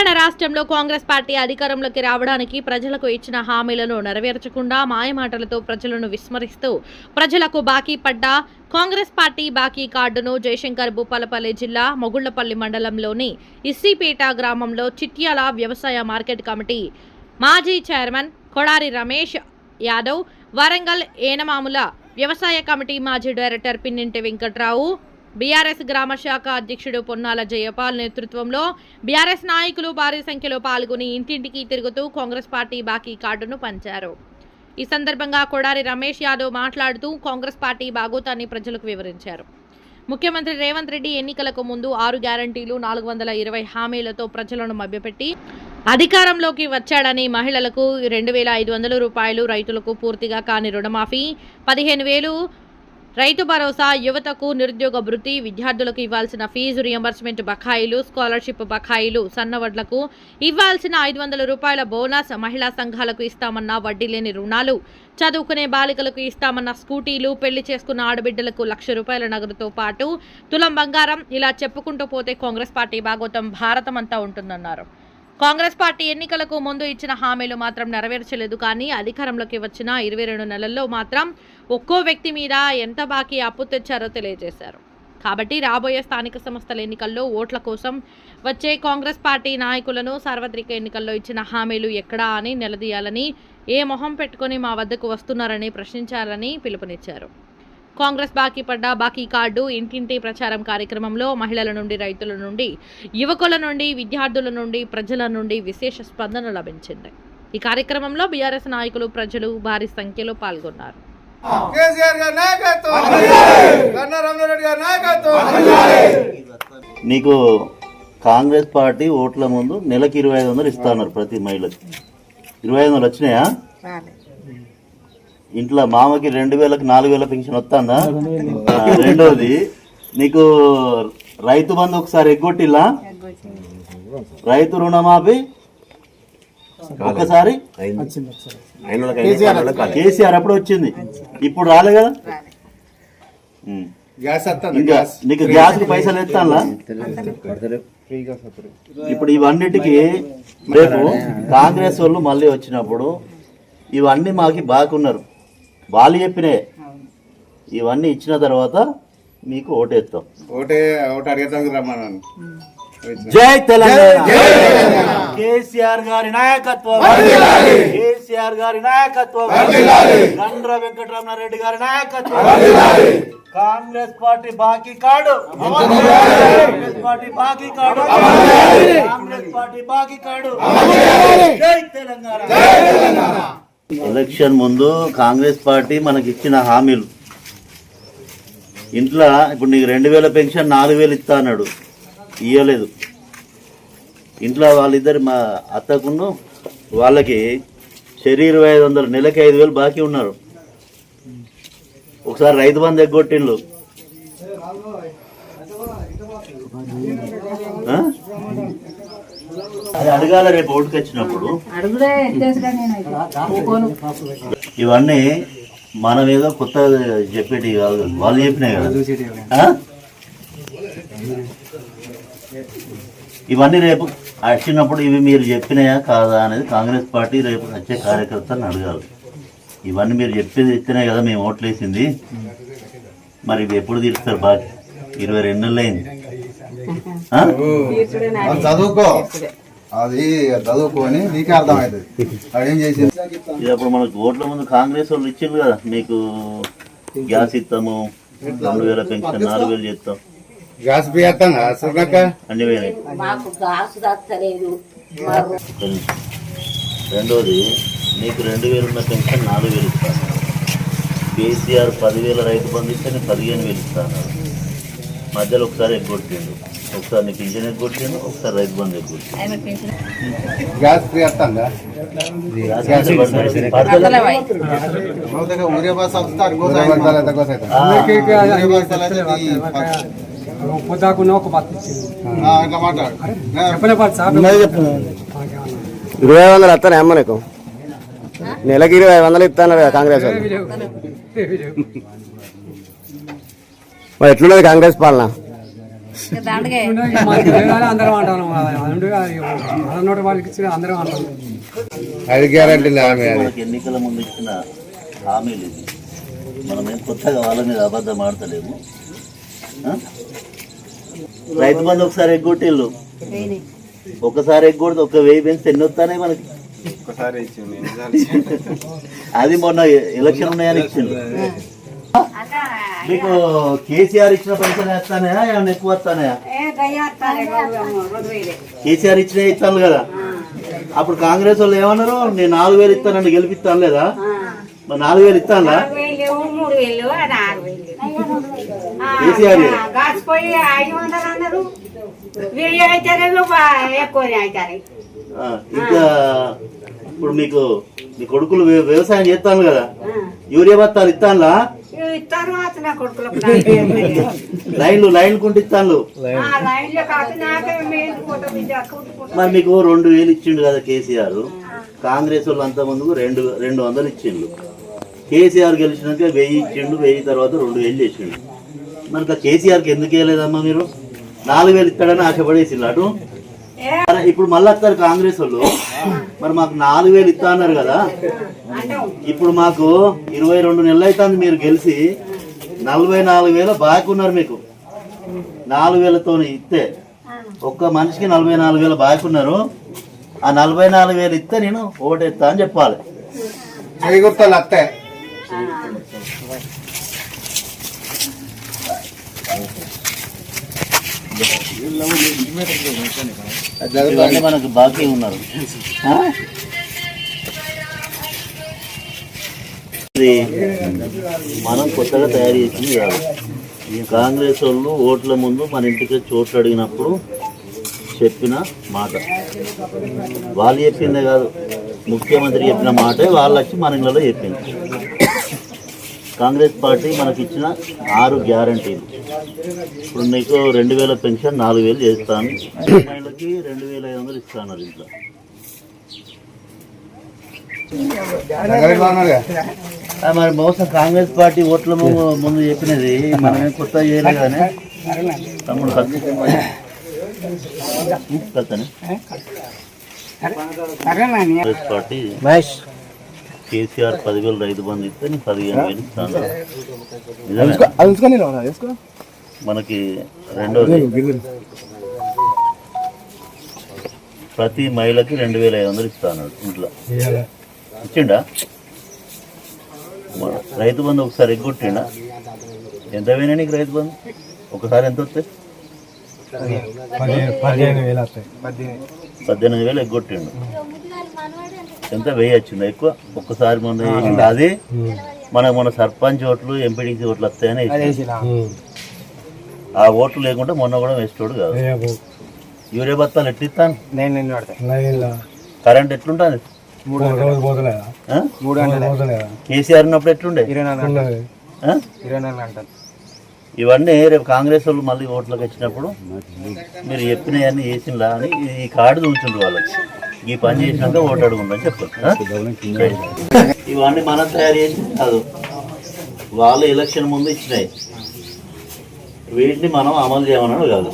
తెలంగాణ రాష్ట్రంలో కాంగ్రెస్ పార్టీ అధికారంలోకి రావడానికి ప్రజలకు ఇచ్చిన హామీలను నెరవేర్చకుండా మాయమాటలతో ప్రజలను విస్మరిస్తూ ప్రజలకు బాకీ పడ్డ కాంగ్రెస్ పార్టీ బాకీ కార్డును జయశంకర్ భూపాలపల్లి జిల్లా మొగుళ్ళపల్లి మండలంలోని ఇస్సీపేట గ్రామంలో చిట్యాల వ్యవసాయ మార్కెట్ కమిటీ మాజీ చైర్మన్ కొడారి రమేష్ యాదవ్ వరంగల్ ఏనమాముల వ్యవసాయ కమిటీ మాజీ డైరెక్టర్ పిన్నింటి వెంకట్రావు బీఆర్ఎస్ గ్రామ శాఖ అధ్యక్షుడు పొన్నాల జయపాల్ నేతృత్వంలో బీఆర్ఎస్ నాయకులు భారీ సంఖ్యలో పాల్గొని ఇంటింటికి తిరుగుతూ కాంగ్రెస్ పార్టీ బాకీ కార్డును పంచారు. ఈ సందర్భంగా కొడారి రమేష్ యాదవ్ మాట్లాడుతూ కాంగ్రెస్ పార్టీ బాగోతాన్ని ప్రజలకు వివరించారు. ముఖ్యమంత్రి రేవంత్ రెడ్డి ఎన్నికలకు ముందు ఆరు గ్యారంటీలు నాలుగు వందల ఇరవై హామీలతో ప్రజలను మభ్యపెట్టి అధికారంలోకి వచ్చాడని మహిళలకు రెండు వేల ఐదు వందల రూపాయలు రైతులకు పూర్తిగా కాని రుణమాఫీ పదిహేను వేలు రైతు భరోసా యువతకు నిరుద్యోగ భృతి విద్యార్థులకు ఇవ్వాల్సిన ఫీజు రియంబర్స్మెంట్ బకాయిలు స్కాలర్షిప్ బకాయిలు సన్నవడ్లకు ఇవ్వాల్సిన ఐదు వందల రూపాయల బోనస్ మహిళా సంఘాలకు ఇస్తామన్న వడ్డీ లేని రుణాలు. చదువుకునే బాలికలకు ఇస్తామన్న స్కూటీలు పెళ్ళి చేసుకున్న ఆడబిడ్డలకు లక్ష రూపాయల నగదుతో పాటు తులం బంగారం ఇలా చెప్పుకుంటూ పోతే కాంగ్రెస్ పార్టీ భాగోతం భారతం అంతా ఉంటుందన్నారు. కాంగ్రెస్ పార్టీ ఎన్నికలకు ముందు ఇచ్చిన హామీలు మాత్రం నెరవేర్చలేదు కానీ అధికారంలోకి వచ్చిన ఇరవై రెండు నెలల్లో మాత్రం ఒక్కో వ్యక్తి మీద ఎంత బాకీ అప్పు తెచ్చారో తెలియజేశారు. కాబట్టి రాబోయే స్థానిక సంస్థల ఎన్నికల్లో ఓట్ల కోసం వచ్చే కాంగ్రెస్ పార్టీ నాయకులను సార్వత్రిక ఎన్నికల్లో ఇచ్చిన హామీలు ఎక్కడా అని నిలదీయాలని ఏ మొహం పెట్టుకొని మా వద్దకు వస్తున్నారని ప్రశ్నించాలని పిలుపునిచ్చారు. కాంగ్రెస్ బాకీ పడ్డ బాకీ కార్డు ఇంటింటి ప్రచారం కార్యక్రమంలో మహిళల నుండి రైతుల నుండి యువకుల నుండి విద్యార్థుల నుండి ప్రజల నుండి విశేష స్పందన లభించింది. ఈ కార్యక్రమంలో బీఆర్ఎస్ నాయకులు ప్రజలు భారీ సంఖ్యలో పాల్గొన్నారు. కేసీఆర్ గారి నాయకత్వం! కన్నా రమణారెడ్డి గారి నాయకత్వం! నీకు కాంగ్రెస్ పార్టీ ఓట్ల ముందు నెలకి ఇరవై ఐదు వందలు ఇస్తున్నారు ప్రతి మహిళకి. ఇరవై ఐదు వందలు వచ్చినాయా? ఇంట్లో మామకి రెండు వేలకు నాలుగు వేల పెన్షన్ వస్తుందా? రెండోది నీకు రైతు బంధు ఒకసారి ఎగ్గొట్టిల్లా? రైతు రుణమాఫీ ఒకసారి కేసీఆర్ అప్పుడు. వచ్చింది. ఇప్పుడు రాలే కదా? నీకు గ్యాస్. కి పైసలు ఎత్తాలా ఇప్పుడు ఇవన్నిటికి రేపు కాంగ్రెస్ వాళ్ళు మళ్ళీ వచ్చినప్పుడు ఇవన్నీ మాకి బాగున్నారు. వాళ్ళు చెప్పినే. ఇవన్నీ ఇచ్చిన తర్వాత మీకు ఓటేస్తాం అడిగేదానికి రమ్మన్నాను జై తెలంగాణ. కేసీఆర్ గారి నాయకత్వం. కేసీఆర్ గారి నాయకత్వం. గండ్ర వెంకటరమణారెడ్డి గారి నాయకత్వం. కాంగ్రెస్ పార్టీ బాకీ కార్డు. కాంగ్రెస్ పార్టీ బాకీ కార్డు. కాంగ్రెస్ పార్టీ బాకీ కార్డు. జై తెలంగాణ. ఎలక్షన్ ముందు కాంగ్రెస్ పార్టీ మనకి ఇచ్చిన హామీలు. ఇంట్లో ఇప్పుడు నీకు రెండు వేల పెన్షన్ నాలుగు వేలు ఇస్తా అన్నాడు. ఇవ్వలేదు ఇంట్లో వాళ్ళిద్దరు మా అత్తకును వాళ్ళకి శరీర ఇరవై ఐదు వందలు నెలకి ఐదు వేలు బాకీ ఉన్నారు. ఒకసారి రైతు బంధు ఎగ్గొట్టిండ్లు అది అడగాల రేపు ఓటుకు వచ్చినప్పుడు. ఇవన్నీ మనం ఏదో కొత్త చెప్పేటి కాదు వాళ్ళు చెప్పినాయి కదా? ఇవన్నీ రేపు వచ్చినప్పుడు ఇవి మీరు చెప్పినాయా కాదా అనేది కాంగ్రెస్ పార్టీ రేపు వచ్చే కార్యకర్తలను అడగాలి. ఇవన్నీ మీరు చెప్పేది ఇస్తేనే కదా మేము ఓట్లు వేసింది మరి ఇవి ఎప్పుడు తీరుస్తారు బాగా ఇరవై రెండు నెలలు అయింది చదువుకో. అది చదువుకొని నీకే అర్థమవుతుంది. అదేం చేసింది? అప్పుడు మనకు ఓట్ల ముందు కాంగ్రెస్ వాళ్ళు ఇచ్చింది కదా మీకు గ్యాస్ ఇస్తాము రెండు వేల పెన్షన్ నాలుగు వేలు చేస్తాం. గ్యాస్ బియ్యం సునక్క అన్ని వేలే. మాకు దక్కలేదు రెండోది నీకు రెండు వేలు ఉన్న పెన్షన్ నాలుగు వేలు ఇస్తాను కేసీఆర్ పదివేల రైతు బంధు ఇస్తే నేను పదిహేను వేలు ఇస్తాను మధ్యలో ఒకసారి ఎగ్గొట్టిండు. ఒకసారి నీకు ఇంజన్ ఎగ్గొట్టిండు ఒకసారి రైతు బంధు గ్యాస్ ఫ్రీ వస్తుందా? ఇరవై వందలు వస్తానే అమ్మ నీకు? నెలకి ఇరవై వందలు ఇస్తాను కదా కాంగ్రెస్ వాళ్ళు. మరి ఎట్లున్నది కాంగ్రెస్ పాలన? అందరం అంటాను వాళ్ళకి అందరం అంటాం. అది గ్యారంటీ ఎన్నికల ముందు ఇచ్చిన హామీలు ఇది. మనం ఏం కొత్తగా వాళ్ళ మీద అబద్ధం ఆడతలేము? రైతు బంధు ఒకసారి ఎగ్గొట్టిల్లు ఒకసారి ఎగ్గొడితే ఒక వెయ్యి పెంచి ఎన్ని వస్తానే మనకి? అది మొన్న ఎలక్షన్ ఉన్నాయని ఇచ్చిండు. మీకు కేసీఆర్ ఇచ్చిన పైసలు వేస్తానయా? ఏమన్నా ఎక్కువ వస్తానయా? కేసీఆర్ ఇచ్చిన ఇస్తాను కదా. అప్పుడు కాంగ్రెస్ వాళ్ళు ఏమన్నారు? నేను నాలుగు వేలు ఇస్తానని గెలిపిస్తాను లేదా? మరి నాలుగు వేలు ఇస్తానా కేసీఆర్ ఇంకా ఇప్పుడు మీకు మీ కొడుకులు వ్య- వ్యవసాయం చేస్తాను కదా. యూరియా బత్తాలు ఇస్తానులా తర్వాత నా కొడుకులకు లైన్లు లైన్ కుంటి ఇస్తాను లైన్లో కాదు నాకే మేలు ఫోటో బిడ్డ కుట్టుకుంటా మరి మీకు రెండు వేలు ఇచ్చిండు కదా కేసీఆర్. కాంగ్రెస్ వాళ్ళు అంత ముందుకు రెండు రెండు వందలు ఇచ్చిండు. కేసీఆర్ గెలిచినాక వెయ్యి ఇచ్చిండు వెయ్యి తర్వాత రెండు వేలు చేసిండు. మరి కేసీఆర్కి ఎందుకు వేయలేదమ్మా మీరు? నాలుగు వేలు ఇస్తాడని ఆశపడేసిండు. అటు ఇప్పుడు మళ్ళీ వస్తారు కాంగ్రెస్ వాళ్ళు మరి మాకు నాలుగు వేలు ఇస్తా అన్నారు కదా. ఇప్పుడు మాకు ఇరవై రెండు నెలలు అవుతుంది మీరు గెలిచి నలభై నాలుగు వేలు బాగున్నారు మీకు. నాలుగు వేలతో ఇస్తే. ఒక్క మనిషికి నలభై నాలుగు వేలు బాగున్నారు ఆ నలభై నాలుగు వేలు ఇస్తే నేను ఓటేస్తా అని చెప్పాలి. చెయ్యి గుర్తాలు అత్తే ఇవన్నీ మనకు బాకీ ఉన్నారు. మనం కొత్తగా తయారు చేసింది కాదు. ఈ కాంగ్రెస్ వాళ్ళు ఓట్ల ముందు మన ఇంటికి చోట్లు అడిగినప్పుడు చెప్పిన మాట. వాళ్ళు చెప్పిందే కాదు. ముఖ్యమంత్రి చెప్పిన మాటే వాళ్ళు వచ్చి మన ఇళ్ళలో చెప్పింది. కాంగ్రెస్ పార్టీ మనకి ఇచ్చిన ఆరు గ్యారంటీలు. ఇప్పుడు నీకు రెండు వేల పెన్షన్ నాలుగు వేలు చేస్తాను. అమ్మాయిలకి రెండు వేల ఐదు వందలు ఇస్తాను ఇంట్లో. ఆ, మరి మోసం కాంగ్రెస్ పార్టీ ఓట్ల ముందు ముందు చెప్పినది. మనమేం కొత్త చేయలేదు కానీ తమ్ముడు కాంగ్రెస్ పార్టీ మహేష్. కేసీఆర్ పదివేలు రైతు బంధు ఇస్తే నేను పదిహేను వేలు ఇస్తాను. మనకి రెండోది. ప్రతి మహిళకి రెండు వేల ఐదు వందలు ఇస్తాను ఇంట్లో. ఇచ్చిండా? మన రైతు బంధు ఒకసారి ఎగ్గొట్టిండా ఎంత పోయినా నీకు రైతు బంధు? ఒకసారి ఎంత వస్తాయి? పద్దెనిమిది వేలు ఎగ్గొట్టిండు ఎంత వెయ్యి వచ్చింది? ఎక్కువ? ఒక్కసారి మొన్న అది మనకు మన సర్పంచ్ ఓట్లు ఎంపీడీసీ ఓట్లు వస్తాయని. ఆ ఓట్లు లేకుంటే మొన్న కూడా వేసేటోడు కాదు. యూరియా బత్తాలు ఎట్టిస్తాను నేను నిన్ను పడతాను కరెంట్ ఎట్లుంటుంది? కేసీఆర్ ఉన్నప్పుడు ఎట్లుండే? ఇవన్నీ రేపు కాంగ్రెస్ వాళ్ళు మళ్ళీ ఓట్లకు వచ్చినప్పుడు మీరు చెప్పినవన్నీ చేసిందా అని ఈ కార్డు చూసిండ్రు వాళ్ళకి. ఈ పని చేసినాక ఓటు అడుగుందని చెప్పారు? ఇవన్నీ మనం తయారు చేసి కాదు. వాళ్ళు ఎలక్షన్ ముందు ఇచ్చినాయి. వీటిని మనం అమలు చేయమన్నాడు కాదు.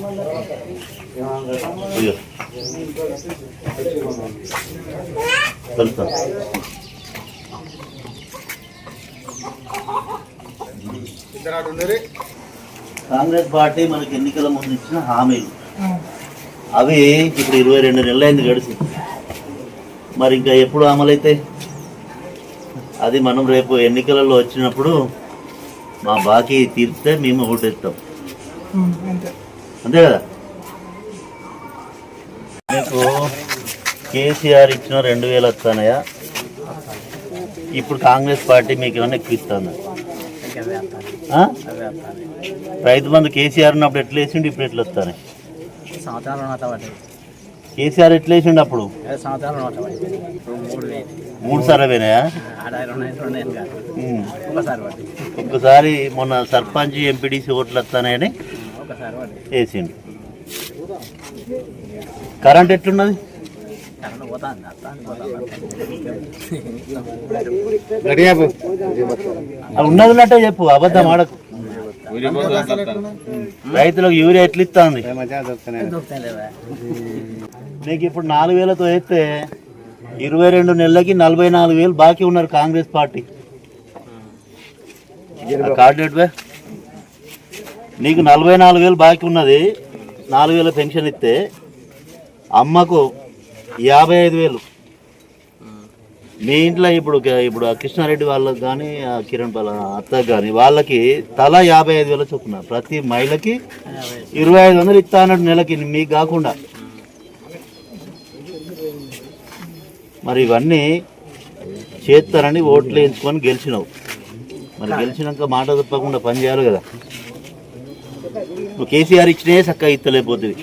కాంగ్రెస్ పార్టీ మనకి ఎన్నికల ముందు ఇచ్చిన హామీలు. అవి ఇప్పుడు ఇరవై రెండు నెలలు అయింది గడిచి మరి ఇంకా ఎప్పుడు అమలైతాయి అది మనం రేపు ఎన్నికలలో వచ్చినప్పుడు మా బాకీ తీర్చితే మేము ఓటేస్తాం. అంతే కదా? మీకు కేసీఆర్ ఇచ్చిన రెండు వేలు వస్తానయా ఇప్పుడు కాంగ్రెస్ పార్టీ మీకు ఏమైనా ఆ? రైతు బంధు కేసీఆర్ ఉన్నప్పుడు ఎట్లా వేసిండు? ఇప్పుడు ఎట్లా వస్తానే కేసీఆర్ ఎట్లా వేసిండు అప్పుడు? మూడు సార్లు పోయినాయా ఒక్కసారి మొన్న సర్పంచ్ ఎంపీడీసీ ఓట్లు వస్తానని వేసిండు. కరెంట్ ఎట్లున్నది? కరెంట్ పోతాంది అత్తాంది గడియాపు అది ఉన్నది ఉన్నట్టే చెప్పు అబద్ధం ఆడకు. రైతులకు యూరియా ఎట్లా ఇస్తుంది నీకు ఇప్పుడు నాలుగు వేలతో వేస్తే ఇరవై రెండు నెలలకి నలభై నాలుగు వేలు బాకీ ఉన్నారు కాంగ్రెస్ పార్టీ. ఆ కార్డు? నీకు నలభై నాలుగు వేలు బాకీ ఉన్నది నాలుగు వేల పెన్షన్ ఇస్తే అమ్మకు యాభై ఐదు వేలు. మీ ఇంట్లో ఇప్పుడు ఇప్పుడు ఆ కృష్ణారెడ్డి వాళ్ళకి కానీ కిరణ్ పాల అత్తకు కానీ వాళ్ళకి తల యాభై ఐదు వేల చొప్పున. ప్రతి మహిళకి ఇరవై ఐదు వందలు ఇస్తా అన్నట్టు నెలకి మీకు కాకుండా. మరి ఇవన్నీ చేస్తారని ఓట్లు వేయించుకొని గెలిచినావు. మరి గెలిచినాక మాట తప్పకుండా పనిచేయాలి కదా. నువ్వు కేసీఆర్ ఇచ్చినే చక్కగా ఇస్తలేకపోతుంది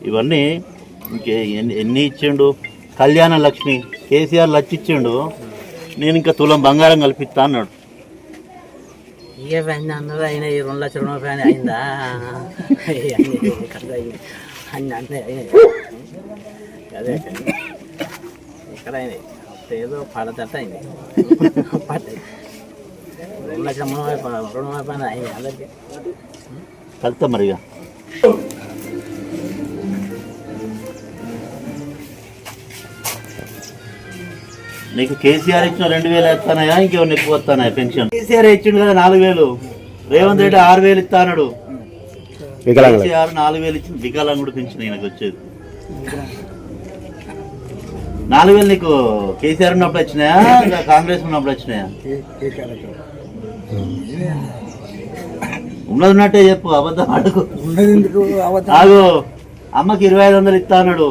ఇవన్నీ ఇంకే ఎన్ని ఎన్ని ఇచ్చిండు కళ్యాణ లక్ష్మి కేసీఆర్ లక్ష ఇచ్చిండు నేను ఇంకా తులం బంగారం కల్పిస్తా అన్నాడు అయినా ఈ రెండు లక్షల రూపాయలు అయిందా అన్ని. అన్ని అయినాయి అదే ఇక్కడ అయినాయి ఏదో పడతట్టు అయింది రెండు లక్షల రెండు వైపు అయింది అందరికి కలుతా మరిగా నీకు కేసీఆర్ ఇచ్చిన రెండు వేలు ఇస్తానయా ఇంకేమన్నా ఎక్కువ వస్తానయా? పెన్షన్. కేసీఆర్ ఇచ్చిండు కదా నాలుగు వేలు. రేవంత్ రెడ్డి ఆరు వేలు ఇస్తాడు వికలాంగులు కేసీఆర్ నాలుగు వేలు ఇచ్చింది వికలాంగుడు పెన్షన్ ఈయనకు వచ్చేది. నాలుగు వేలు నీకు కేసీఆర్ ఉన్నప్పుడు వచ్చినాయా? ఇంకా కాంగ్రెస్ ఉన్నప్పుడు వచ్చినాయా? ఉన్నది ఉన్నట్టే చెప్పు అబద్ధం అడుగు ఆగు. అమ్మకి ఇరవై ఐదు వందలు ఇస్తా అన్నాడు.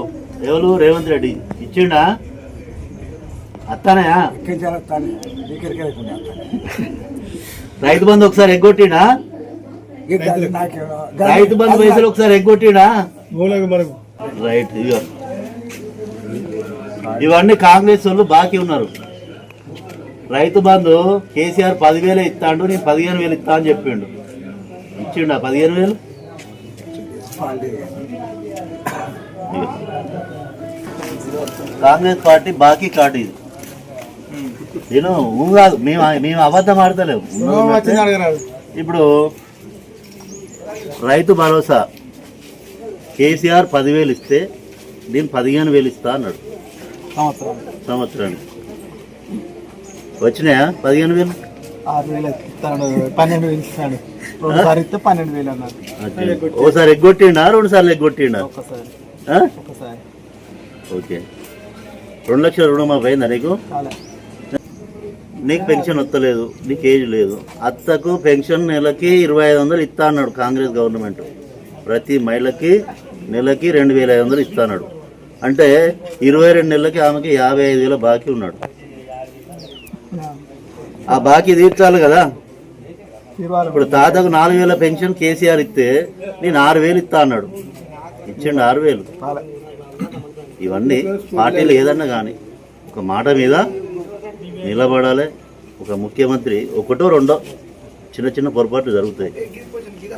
ఎవరు? రేవంత్ రెడ్డి. ఇచ్చిండా? అత్తానయా రైతు బంధు ఒకసారి ఎగ్గొట్టిండా? రైతు బంధు పైసలు ఒకసారి ఎగ్గొట్టిండా? రైట్ ఇగో. ఇవన్నీ కాంగ్రెస్ వాళ్ళు బాకీ ఉన్నారు. రైతు బంధు కేసీఆర్ పదివేలు ఇస్తాడు నేను పదిహేను వేలు ఇస్తా అని చెప్పిండు. ఇచ్చిండా పదిహేను వేలు. కాంగ్రెస్ పార్టీ బాకీ కార్డు ఇది. నేను ఊ కాదు మేము మేము అబద్ధం ఆడతలేము ఇప్పుడు రైతు భరోసా. కేసీఆర్ పదివేలు ఇస్తే నేను పదిహేను వేలు ఇస్తా అన్నాడు. సంవత్సరానికి. వచ్చినాయా పదిహేను వేలు. ఓసారి ఎగ్గొట్టిండా? రెండు సార్లు ఎగ్గొట్టిండా ఓకే. రెండు లక్షల రుణమాఫీ అయిందా నీకు? నీకు పెన్షన్ వస్తలేదు నీకు ఏజ్ లేదు. అత్తకు పెన్షన్ నెలకి ఇరవై ఐదు వందలు ఇస్తా అన్నాడు కాంగ్రెస్ గవర్నమెంట్. ప్రతి మహిళకి నెలకి రెండు వేల ఐదు వందలు ఇస్తా అన్నాడు. అంటే ఇరవై రెండు నెలలకి ఆమెకి యాభై ఐదు వేల బాకీ ఉన్నాడు. ఆ బాకీ తీర్చాలి కదా? ఇప్పుడు తాతకు నాలుగు వేల పెన్షన్ కేసీఆర్ ఇస్తే నేను ఆరు వేలు ఇస్తా అన్నాడు. ఇచ్చిండు ఆరు వేలు. ఇవన్నీ పార్టీలు ఏదన్నా కానీ ఒక మాట మీద నిలబడాలి. ఒక ముఖ్యమంత్రి ఒకటో రెండో చిన్న చిన్న పొరపాట్లు జరుగుతాయి.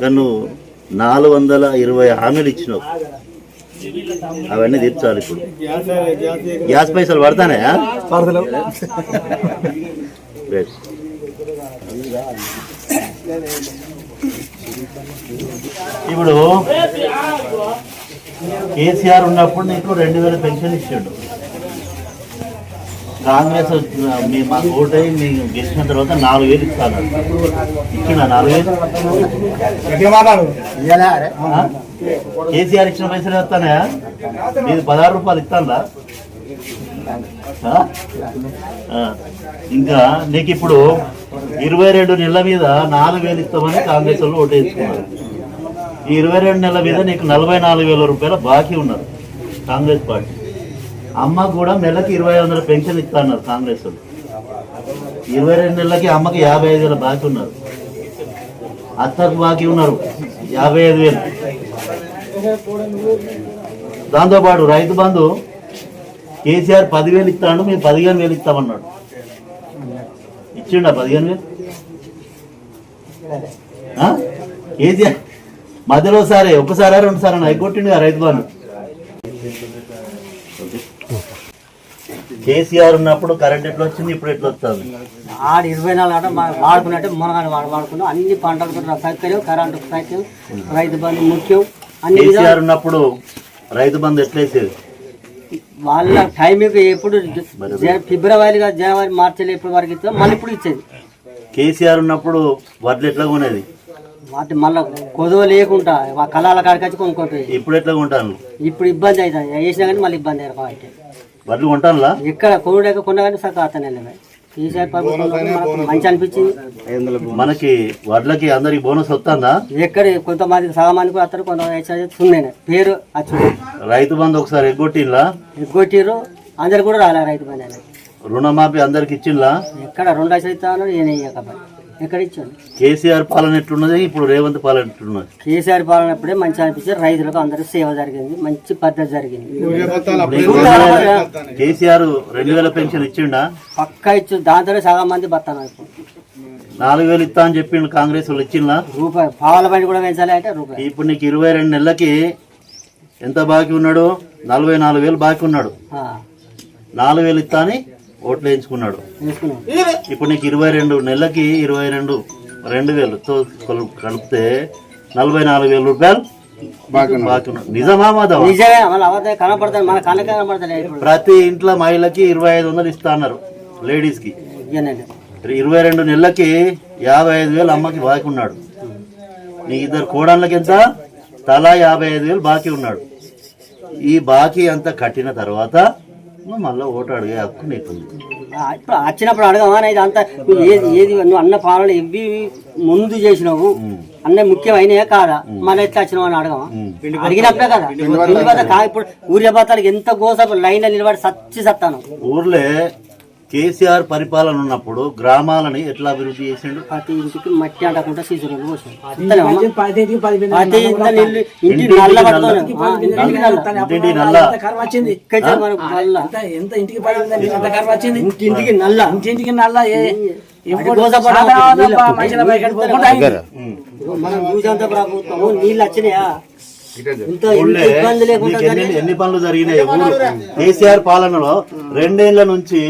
కానీ నువ్వు నాలుగు వందల ఇరవై హామీలు ఇచ్చినావు. అవన్నీ తీర్చాలి ఇప్పుడు. గ్యాస్ పైసలు పడతానే ఇప్పుడు కేసీఆర్ ఉన్నప్పుడు నీకు రెండు వేల పెన్షన్ ఇచ్చాడు. కాంగ్రెస్ మీ మాకు ఓటై మీకు గెలిచిన తర్వాత నాలుగు వేలు ఇస్తాను. ఇచ్చిన నాలుగు వేలు? కేసీఆర్ ఇచ్చిన పైసలు వస్తానా మీరు పదహారు రూపాయలు ఇస్తానా ఇంకా నీకు ఇప్పుడు ఇరవై రెండు నెలల మీద నాలుగు వేలు ఇస్తామని కాంగ్రెస్ వాళ్ళు ఓటేసుకున్నారు ఈ ఇరవై రెండు నెలల మీద నీకు నలభై నాలుగు వేల రూపాయల బాకీ ఉన్నారు కాంగ్రెస్ పార్టీ. అమ్మ కూడా నెలకి ఇరవై వందల పెన్షన్ ఇస్తున్నారు కాంగ్రెస్ వాళ్ళు. ఇరవై రెండు నెలలకి అమ్మకి యాభై ఐదు వేల బాకీ ఉన్నారు. అత్తకు బాకీ ఉన్నారు యాభై ఐదు వేలు. దాంతోపాటు రైతు బంధు కేసీఆర్ పదివేలు ఇస్తాడు మేము పదిహేను వేలు ఇస్తామన్నాడు. ఇచ్చిండా పదిహేను వేలు? కేసీఆర్ మధ్యలో సారే ఒకసారి రెండు సారి హైకొట్టిండు రైతు బంధు. కేసీఆర్ ఉన్నప్పుడు కరెంట్ ఎట్లా వచ్చింది ఇప్పుడు ఎట్లా వస్తుంది? ఆడు ఇరవై నాలుగు మా- వాడుకున్నట్టే మునగాడు వాడు వాడుకున్నాం అన్ని పంటలకు సౌకర్యం కరెంటు సౌకర్యం రైతు బంధు ముఖ్యం. అన్ని కేసీఆర్ ఉన్నప్పుడు రైతు బంధు ఎట్లా వేసేది? వాళ్ళ టైంకి ఎప్పుడు ఫిబ్రవరిగా జనవరి మార్చిలో ఎప్పుడు వరకు ఇస్తాం మళ్ళీ ఇప్పుడు ఇచ్చేది. కేసీఆర్ ఉన్నప్పుడు వడ్లు ఎట్లా కొనేది? వాటి మళ్ళీ కొదవ లేకుండా కళాల కాడికి వచ్చి కొనుక్కుంటాయి ఇప్పుడు ఎట్లా కొంటాను ఇప్పుడు ఇబ్బంది అవుతుంది. వేసినా కానీ మళ్ళీ ఇబ్బంది కాబట్టి వడ్లు కొంటానులా? ఎక్కడ కోవిడ్ కొన్నా కానీ సగం అతనే ఈసారి మంచి అనిపించింది. మనకి వడ్లకి అందరికి బోనస్ వస్తుందా? ఎక్కడ కొంతమందికి సగం మందికి వస్తారు కొంతమంది సున్నే పేరు రైతు బంధు ఒకసారి ఎగ్గొట్టింలా ఎగ్గొట్టిర్రు. అందరు కూడా రాలే రైతు అనేది. రుణమాఫీ అందరికి ఇచ్చింలా ఎక్కడ రెండు లక్షలు ఇస్తాను ఈయన ఇవ్వకపోయి ఎక్కడ ఇచ్చాను కేసీఆర్ పాలన ఎట్లున్నది? ఇప్పుడు రేవంత్ పాలన ఎట్లున్నది? కేసీఆర్ పాలన అప్పుడే మంచి అనిపించి రైతులకు అందరికి సేవ జరిగింది. మంచి పద్ధతి జరిగింది. కేసీఆర్ రెండు వేల పెన్షన్ ఇచ్చిండా? పక్కా ఇచ్చు దాంతోనే సగం మంది బతాను ఇప్పుడు నాలుగు వేలు ఇస్తా అని చెప్పిండు కాంగ్రెస్ వాళ్ళు ఇచ్చిందా రూపాయి పావుల బండి కూడా పెంచాలి అంటే రూపాయి. ఇప్పుడు నీకు ఇరవై రెండు నెలలకి ఎంత బాకీ ఉన్నాడు? నలభై నాలుగు వేలు బాకీ ఉన్నాడు. ఆ, నాలుగు వేలు ఇస్తా అని ఓట్లు వేయించుకున్నాడు. ఇప్పుడు నీకు ఇరవై రెండు నెలలకి ఇరవై రెండు రెండు వేలుతో కలు- కలిపితే నలభై నాలుగు వేల రూపాయలు నిజమా మాధవ? ప్రతి ఇంట్లో మహిళకి ఇరవై ఐదు వందలు ఇస్తా అన్నారు లేడీస్కి. ఇరవై రెండు నెలలకి యాభై ఐదు వేలు అమ్మకి బాకీ ఉన్నాడు. నీ ఇద్దరు కోడళ్ళకి ఎంత? తలా యాభై ఐదు వేలు బాకీ ఉన్నాడు. ఈ బాకీ అంతా కట్టిన తర్వాత నువ్వు మళ్ళీ ఓటు అడిగే హక్కు నీకుంది. ఆ, ఇప్పుడు వచ్చినప్పుడు అడగమా ఇది అంతా నువ్వు ఏది ఏది నువ్వు అన్న పాలన ఎవ్వి ముందు చేసినావు అన్న ముఖ్యమైనయే కాదా? మన ఎట్లా వచ్చినావు అని అడగమా అడిగినప్పుడే కదా. కా ఇప్పుడు ఊరియా బత్తాలకి ఎంత గోస లైన్ నిలబడి సచ్చి సత్తాను. ఊర్లే కేసీఆర్ పరిపాలన ఉన్నప్పుడు గ్రామాలని ఎట్లా అభివృద్ధి చేసిండు? ప్రతి ఇంటికి మట్టి అంటకుండా సీజన్ ఇంటికి నల్ల ఇంటికి నల్ల మనం చూసేంత నీళ్ళు వచ్చినాయా? ఎన్ని పనులు జరిగినాయి? కేసీఆర్ పాలనలో రెండేళ్ళ నుంచి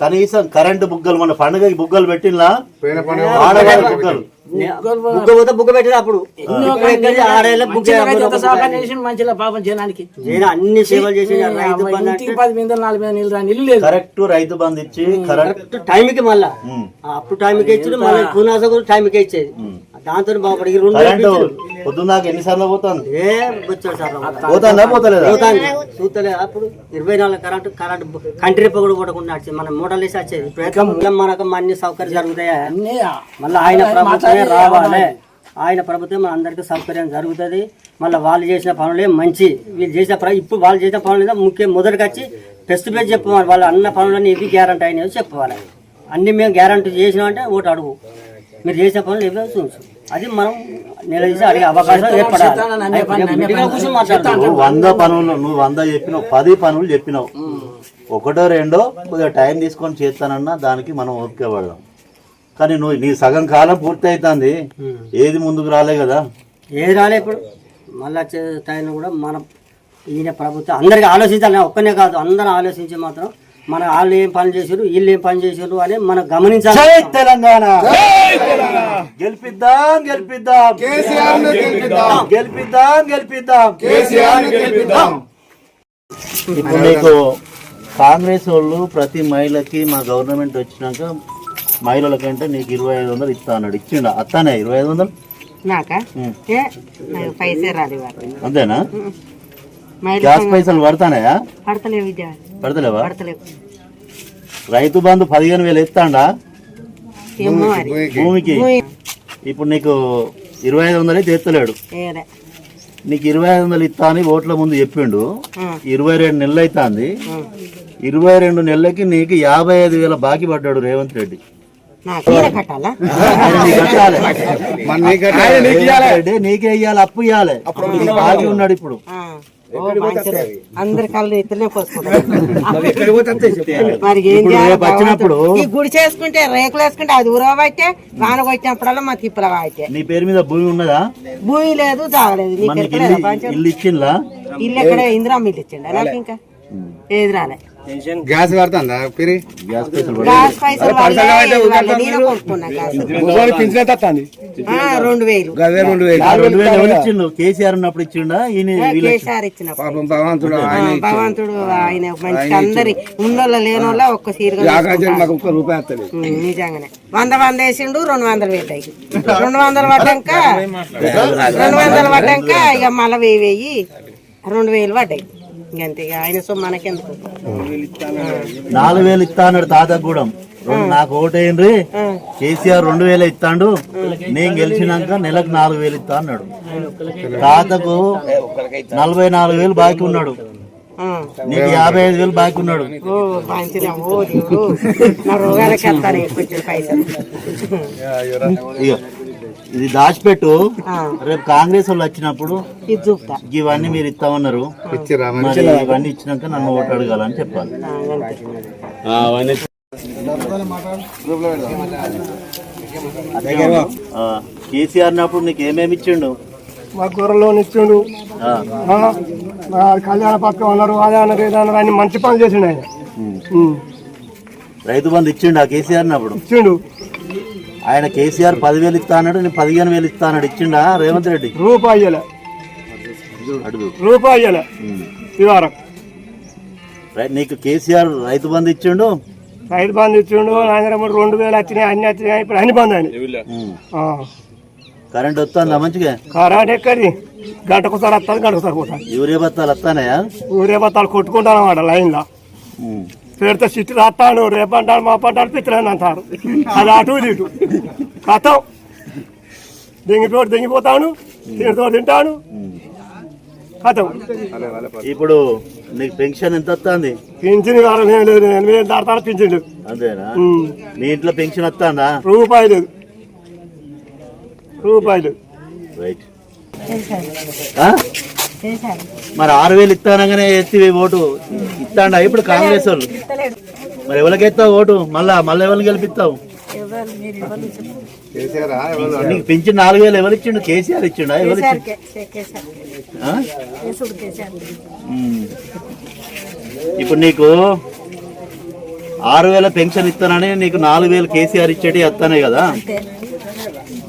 కనీసం కరెంటు బుగ్గలు మన పండుగకి బుగ్గలు పెట్టినా ఆడవాళ్ళ బుగ్గలు బుగ్గ పోతే బుగ్గ అప్పుడు? మంచిగా పాపం జనానికి. నేను అన్ని సేవలు చేసి పది మీద నాలుగు మీద నీళ్ళు కరెక్ట్ రైతు బంధు ఇచ్చి కరెక్ట్ కరెక్ట్ టైంకి మళ్ళా. అప్పుడు టైంకి ఇచ్చి మళ్ళీ పునాస కూడా టైంకి ఇచ్చేది. దాంతో బాగుపడి కరెంటు ఎన్నిసార్లు పోతుంది? ఏ వచ్చాడు సార్ పోతుందా పోతలేదా? పోతాను చూస్తలే అప్పుడు ఇరవై నాలుగు కరెంట్ కరెంట్ కంటి రెప్ప కూడా కొట్టకుండా వచ్చేది మన వేసి వచ్చేది మనకు అన్ని సౌకర్యం జరుగుతాయా? మళ్ళీ ఆయన ప్రభుత్వమే రావాలి. ఆయన ప్రభుత్వం మన అందరికీ సౌకర్యం జరుగుతుంది. మళ్ళీ వాళ్ళు చేసిన పనులే మంచి. వీళ్ళు చేసిన ఇప్పుడు వాళ్ళు చేసిన పనులు ముఖ్యం. మొదటికి వచ్చి టెస్ట్ పేజ్ చెప్పవాలి వాళ్ళు అన్న పనులన్నీ ఇవి గ్యారంటీ అయినవి చెప్పవాలి అన్ని మేము గ్యారంటీ చేసినామంటే ఓటు అడుగు. మీరు చేసిన పనులు ఏవో చూసు అది మనం నిలదీసి అడిగే అవకాశం ఏర్పడాలి. నువ్వు వంద పనులు నువ్వు వంద చెప్పినావు పది పనులు చెప్పినావు. ఒకటో రెండో కొద్దిగా టైం తీసుకొని చేస్తానన్నా దానికి మనం ఓపిక పడదాం. కానీ నువ్వు నీ సగం కాలం పూర్తి అవుతుంది ఏది ముందుకు రాలే కదా. ఏది రాలే ఇప్పుడు? మళ్ళీ వచ్చే టైంలో కూడా మన ఈయన ప్రభుత్వం అందరికీ ఆలోచించాలి. ఒక్కనే కాదు అందరూ ఆలోచించి మాత్రం మన వాళ్ళు ఏం పని చేసారు వీళ్ళు ఏం పని చేసారు అని మనం గమనించాలి. జై తెలంగాణ. గెలిపిద్దాం గెలిపిద్దాం. గెలిపిద్దాం. గెలిపిద్దాం గెలిపిద్దాం. కేసీఆర్ను గెలిపిద్దాం. ఇప్పుడు నీకు కాంగ్రెస్ వాళ్ళు ప్రతి మహిళకి మా గవర్నమెంట్ వచ్చినాక మహిళలకంటే నీకు ఇరవై ఐదు వందలు ఇస్తా అన్నాడు. ఇచ్చిండ? అత్తానే ఇరవై ఐదు వందలు? అంతేనా? గ్యాస్ పైసలు పడతానాయా? పడతలేవు పడతలేవా? పడతలేవు. రైతు బంధు పదిహేను వేలు ఎత్తాండా? మరి. భూమికి. ఇప్పుడు నీకు ఇరవై ఐదు వందలు అయితే ఎత్తలేడు. నీకు ఇరవై ఐదు వందలు ఇస్తా అని ఓట్ల ముందు చెప్పిండు. ఇరవై రెండు నెలలు అవుతుంది ఇరవై రెండు నెలలకి నీకు యాభై ఐదు వేల బాకీ పడ్డాడు రేవంత్ రెడ్డి. నాకు ఇయ్యాలి అప్పు ఇవ్వాలి నీకు బాకీ ఉన్నాడు ఇప్పుడు. అందరి కళ్ళు మరి ఏం వచ్చినప్పుడు ఈ గుడి చేసుకుంటే రేకులు వేసుకుంటే అది ఊరబట్టే వాన కొట్టినప్పుడల్లా మా తిప్పుల వాటే నీ పేరు మీద భూమి ఉన్నదా? భూమి లేదు పంచం ఇల్లు ఇచ్చిండ్లా? ఇల్లు ఎక్కడ? ఇందిరా ఇల్లు ఇచ్చిండ? నాకు ఇంకా ఏది రాలే. గ్యాస్ కడుతుందా పిరి? గ్యాస్ రెండు వేలు. గదే రెండు వేలు. ఆ రెండు వేలు ఎవరు ఇచ్చిండు? కేసీఆర్ ఉన్నప్పుడు ఇచ్చిండా? ఈయన వీళ్ళు కేసీఆర్ ఇచ్చిన పాపం భగవంతుడు ఆ, ఆయన ఇచ్చాడు. భగవంతుడు ఆయన మంచి అందరి ఉన్నోళ్ళ లేనోళ్ళ ఒక్క మాకు రూపాయి నిజంగానే. వంద వంద వేసిండు రెండు వందలు పెట్టాయి రెండు వందలు పడ్డాక రెండు వందలు పడ్డాక ఇక మళ్ళీ వెయ్యి వెయ్యి రెండు వేలు పడ్డాయి. ఇంకంతే ఇక ఆయన సొమ్ము మనకెందుకు? నాలుగు వేలు ఇస్తా అన్నాడు తాత కూడా రెండు నాకు ఓటేయండి కేసీఆర్ రెండు వేలు ఇస్తాడు నేను గెలిచినాక నెలకు నాలుగు వేలు ఇస్తా అన్నాడు. తాతకు నలభై నాలుగు వేలు బాకీ ఉన్నాడు. నీకు యాభై ఐదు వేలు బాకీ ఉన్నాడు. ఇక ఇది దాచిపెట్టు. ఆ, రేపు కాంగ్రెస్ వాళ్ళు వచ్చినప్పుడు ఇవన్నీ మీరు ఇస్తామన్నారు. ఇవన్నీ ఇచ్చినాక నన్ను ఓటు అడగాలని చెప్పాలి. ఆ, అంతే. ఆ, కేసీఆర్ అన్నప్పుడు నీకు ఏమేమి ఇచ్చిండు? మా గొర్రెలో ఇచ్చిండు. ఆ, ఆ, మా కళ్యాణ పథకం అన్నారు అదే అన్నారు ఇది అన్నారు అన్ని మంచి పనులు చేసిండు ఆయన. రైతు బంధు ఇచ్చిండు ఆ కేసీఆర్ అన్నప్పుడు? ఇచ్చిండు. ఆయన కేసీఆర్ పదివేలు ఇస్తా అన్నాడు నేను పదిహేను వేలు ఇస్తా అన్నాడు. ఇచ్చిండా రేవంత్ రెడ్డి? రూపాయి ఇయ్యలే. అడుగు. రూపాయి ఇయ్యలే. ఉమ్. ఈ వారం రై- నీకు కేసీఆర్ రైతు బంధు ఇచ్చిండు? రైతు బంధు ఇచ్చిండు ఆయన రెండు వేలు వచ్చినాయి అన్ని వచ్చినాయి ఇప్పుడు అన్ని. ఆ, కరెంట్ వస్తుందా మంచిగా? కరెంట్ ఎక్కడి గంటకోసారి వస్తుంది గంటకోసారి పోతాయి యూరియా బత్తాలు వస్తానయా ఊరే బత్తాలు కొట్టుకుంటాను అన్నమాట లైన్లో. ఉమ్. పెడితే సిట్టి రాస్తాడు రేపంటాడు మా పంటాడు పిచ్చలేని అంటారు అది అటు ఇటు. కథం. దింగితోటి దింగిపోతాను తిండితో తింటాను. కథం. ఇప్పుడు నీకు పెన్షన్ ఎంత వస్తుంది? పింఛన్ లేదు ఎనిమిది వేలు దాడతాను పింఛన్. అంతేనా. మీ ఇంట్లో పెన్షన్ వస్తుందా? రూపాయి లేదు రూపాయి లేదు రైట్ ఆ? మరి ఆరు వేలు ఇస్తానగానే ఎత్తి ఓటు. ఇస్తాడా? ఇప్పుడు కాంగ్రెస్ వాళ్ళు. మరి ఎవరికి ఎత్తావు ఓటు? మళ్ళా మళ్ళీ ఎవరిని గెలిపిస్తావు? నీకు పెంచిన నాలుగు వేలు ఎవరు ఇచ్చిండు? కేసీఆర్ ఇచ్చిండా? ఎవరు. ఇప్పుడు నీకు ఆరు వేల పెన్షన్ ఇస్తానని నీకు నాలుగు వేలు కేసీఆర్ ఇచ్చేటి వస్తానే కదా?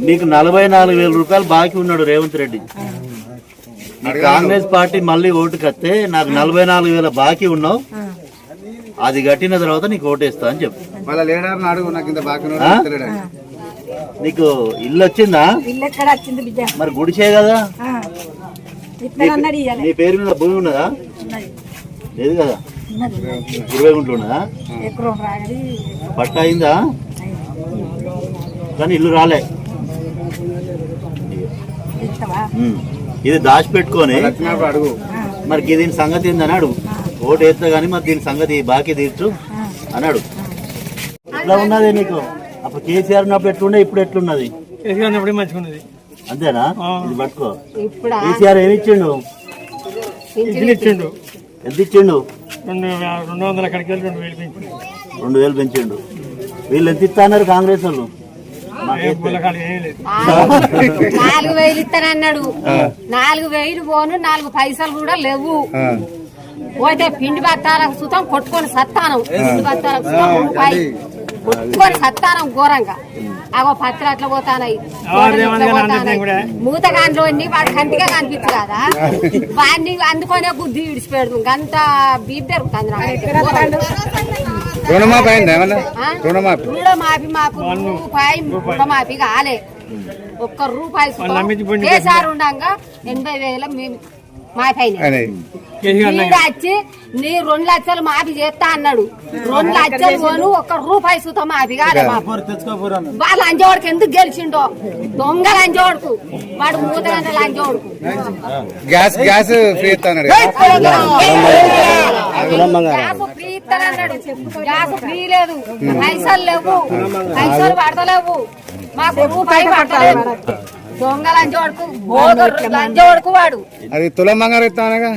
నీకు నలభై నాలుగు వేల రూపాయలు బాకీ ఉన్నాడు రేవంత్ రెడ్డి. కాంగ్రెస్ పార్టీ మళ్ళీ ఓటుకి వస్తే నాకు నలభై నాలుగు వేల బాకీ ఉన్నావు. అది కట్టిన తర్వాత నీకు ఓటేస్తా అని చెప్పు. మళ్ళా లేడారు అడుగు నాకు ఇల్లు వచ్చిందా? మరి గుడిసే కదా. నీ పేరు మీద భూమి ఉన్నదా? లేదు కదా. ఇరవై గుంట్లు ఉన్నదా? పట్ట అయిందా? కానీ ఇల్లు రాలే. ఇది దాచిపెట్టుకొని వచ్చినప్పుడు అడుగు. మరి దీని సంగతి ఏందని అడుగు. ఓటు వేస్తా కానీ మరి దీని సంగతి బాకీ తీర్చు అని అడుగు. ఎట్లా ఉన్నది నీకు? అప్పుడు కేసీఆర్ ఉన్నప్పుడు ఎట్లుండే? ఇప్పుడు ఎట్లున్నది? అంతేనా? ఇది పట్టుకో. ఇప్పుడు? కేసీఆర్ ఏమి ఇచ్చిండు? ఇచ్చిండు. ఎంత ఇచ్చిండు? రెండు రెండు వందల రెండు వేలు పెంచిండు. వీళ్ళు ఎంత ఇస్తా అన్నారు కాంగ్రెస్ వాళ్ళు? నాలుగు వేలు ఇస్తానన్నాడు. నాలుగు వేలు పోను నాలుగు పైసలు కూడా లేవు. పోతే పిండి బత్తాలకు సుతం కొట్టుకొని సత్తానం. పిండి బత్తాలకు సుతం రూపాయి కొట్టుకొని సత్తానం ఘోరంగా. అగో పత్తులు అట్లా పోతానాయి. మూత గాంట్లో అన్ని వాడు కంటిగా కనిపించు కదా. వాడిని అందుకొనే బుద్ధి విడిచిపెడదు. గంత బీప్ నాకు రుణమాఫీ మాకు రూపాయి. రుణమాఫీ కాలే. ఒక్క రూపాయి కేసారి ఉండంగా? ఎనభై వేల మేము మాఫీ అయినాయి అని వీడు వచ్చి నీ రెండు లక్షలు మాఫీ చేస్తా అన్నాడు. రెండు లక్షలు పోను ఒక్క రూపాయి సుతం మాఫీ కాలే మాకు. వాళ్ళ లంచోడికి ఎందుకు గెలిచిండో? దొంగ లంచోడుకు వాడు మూత గంట లంచోడుకు గ్యాస్ గ్యాస్ ఫ్రీ ఇస్తాను గ్యాస్ ఫ్రీ ఇస్తానన్నాడు గ్యాస్ ఫ్రీ లేదు. పైసలు లేవు. పైసలు పడతలేవు. మాకు రూపాయి పడతలేదు దొంగ లంచోడుకు బోగరు లంచోడుకు వాడు. అది తులం బంగారు ఇస్తానగా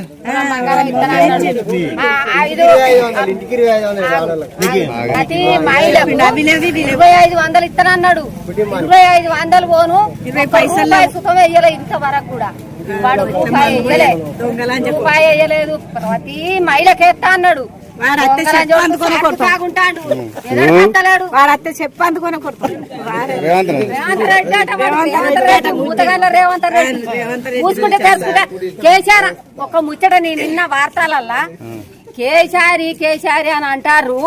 ప్రతి మహిళ ఇరవై ఐదు వందలు ఇస్తానన్నాడు ఇరవై ఐదు వందలు పోను. రూపాయి సుఖం వేయలే ఇంతవరకు కూడా. వాడు రూపాయి వేయలే. రూపాయి వేయలేదు. ప్రతి మహిళకి ఎత్తా అన్నాడు చెప్పు అందుకొని కొడతాడు చెప్పు అందుకొని కొడతాడు కేసీఆర్ ఒక ముచ్చట నేను నిన్న వార్తలల్లా. కేసారి కేసారి అని అంటారు.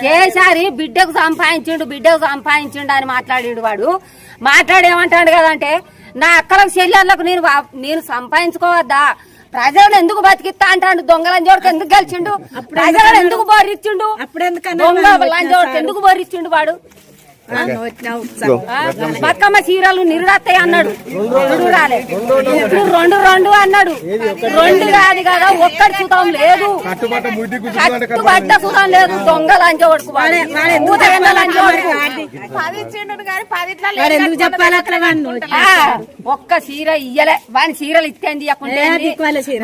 కేసారి బిడ్డకు సంపాదించిండు బిడ్డకు సంపాదించిండు అని మాట్లాడిండు వాడు. మాట్లాడి ఏమంటాడు కదంటే నా అక్కలకు చెల్లెళ్ళకు నేను వా- నేను సంపాదించుకోవద్దా? ప్రజలను ఎందుకు బతికిస్తా అంటాడు? దొంగ లంజోడికి ఎందుకు గెలిచిండు ప్రజలను ఎందుకు బోరిచ్చిండు దొంగ ఎందుకు బోరిచ్చిండు వాడు? బతుకమ్మ చీరలు నిరుడత్తాయి అన్నాడు. నిరుడు రాలే. ఇప్పుడు రెండు రెండు అన్నాడు. రెండు కాదు కదా ఒక్కటి సుతం లేదు. కట్టుబట్ట సుతం లేదు. దొంగ లంచోడుకు లంచోడుకు వాడు. ఎందుకు చెప్పాలి అట్లా వాడిని? ఒక్క చీర ఇయ్యలే. వాని చీరలు ఇచ్చేంది?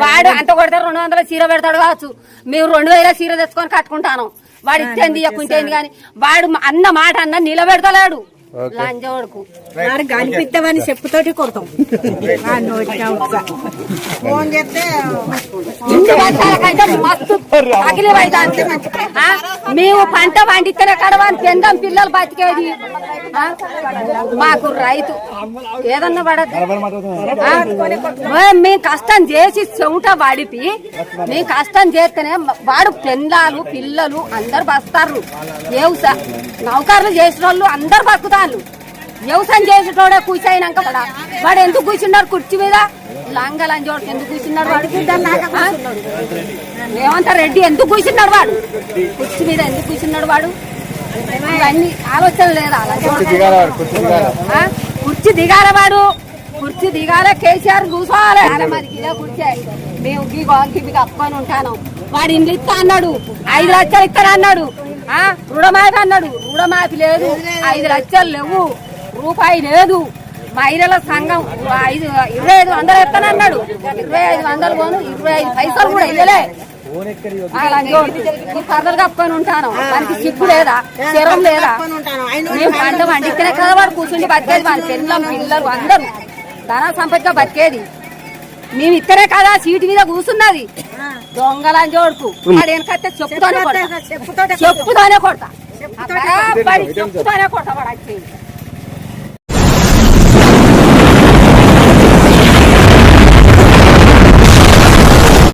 వాడు అంత కొడితే రెండు వందల చీర పెడతాడు కావచ్చు. మేము రెండు వేల చీర తెచ్చుకొని కట్టుకుంటాను. వాడు ఇచ్చేంది ఇయ్యకుంటే ఏంది కానీ వాడు అన్న మాట అన్న నిలబెడతలేడు. వాడు కనిపిస్తామని చెప్పుతోటి కొడతాం. ఫోన్ చేస్తే మేము పంట పండితేనే కడవాని పెందం పిల్లలు బతికేది? మాకు రైతు. ఏదన్నా పడదు ఆ? మే- మేము కష్టం చేసి చెమట వాడిపి మేము కష్టం చేస్తేనే వాడు పెందాలు పిల్లలు అందరు బస్తారు వ్యవసాయ నౌకర్లు చేసిన వాళ్ళు అందరు బతుకుతారు. వ్యవసాయం చేసేటోడే కూర్చోయినాక వాడ. వాడు ఎందుకు కూర్చున్నాడు కుర్చీ మీద? లంగలంజోడు ఎందుకు కూర్చున్నాడు వాడు? రేవంత్ రెడ్డి ఎందుకు కూర్చున్నాడు వాడు? కుర్చీ మీద ఎందుకు కూర్చున్నాడు వాడు? ఇవన్నీ ఆలోచన లేదా? కుర్చీ దిగాల వాడు కుర్చీ దిగాల. కేసీఆర్ కూర్చోవాలి ఇదే కుర్చీ మేము గీగో గివి కప్పుకొని ఉంటాను. వాడు ఇండ్లు ఇస్తా అన్నాడు. ఐదు లక్షలు ఇస్తాను అన్నాడు రుణమాఫీ అన్నాడు. రుణమాఫీ లేదు. ఐదు లక్షలు లేవు. రూపాయి లేదు. మహిళల సంఘం ఐదు ఇరవై ఐదు వందలు ఎత్తానన్నాడు ఇరవై ఐదు వందలు పోను. ఇరవై ఐదు పైసలు కూడా ఇవ్వలే కథలు కప్పుకొని ఉంటాను. మనకి సిగ్గు లేదా? శరం లేదా? మేము పంట పండిస్తేనే కదా వాడు కూర్చుండి బతికేది. వాళ్ళ పిల్లలు పిల్లలు అందరూ. ధన సంపత్తిగా బతికేది. మేము ఇద్దరే కదా సీటు మీద కూర్చున్నది. దొంగలని వాడు వెనకైతే చెప్పుతోనే కొడతా. చెప్పుతోనే కొడతా. చెప్పుతోనే కొడతా. వాడు వచ్చి